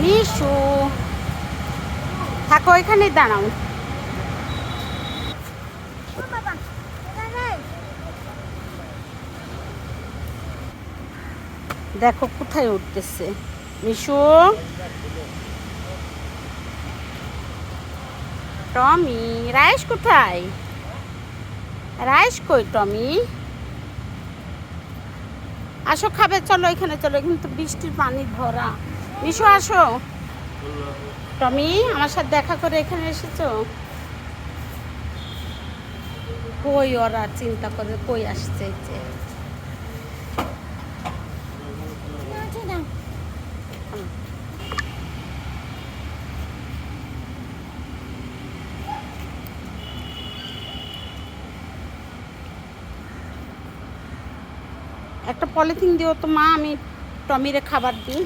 মিশু থাকো এখানে দাঁড়াও। দেখো, কোথায় উঠতেছে? মিশু টমি, রাইস কোথায়? রাইস কই, টমি? আসো, খাবে, চলো, এখানে চলো, এখানে তো বৃষ্টির পানি ভরা। মিশু আসো। টমি, আমার সাথে দেখা করে এখানে এসেছ? কই ওরা চিন্তা করে, কই আসছে যে? একটা পলিথিন দিও তো মা, আমি টমিরে খাবার দিই।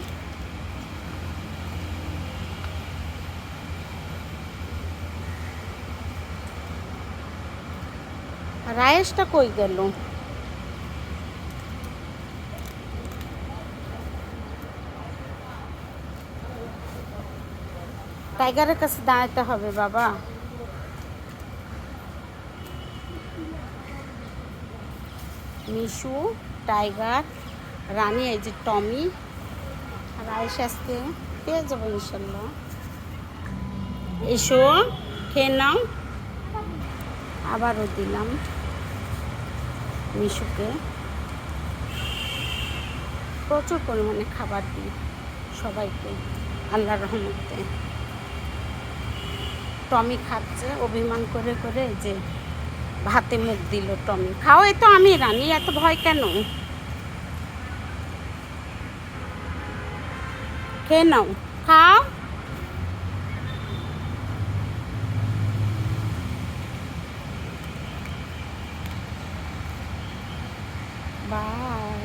রায়েসটা কই গেল? টাইগারের কাছে দাঁড়াতে হবে বাবা। মিশু, টাইগার, রানী, এই যে টমি আয়েশ আজকে পেয়ে যাব ইনশাল্লাহ। এসো, খেয়ে নাও। আবারও দিলাম। মিশুকে প্রচুর পরিমাণে খাবার দিই সবাইকে, আল্লাহর রহমতে। টমি খাচ্ছে, অভিমান করে করে যে ভাতে মুখ দিল টমি। খাও, এ তো আমি রানী, এত ভয় কেন? খেয়ে নাও, খাও। 拜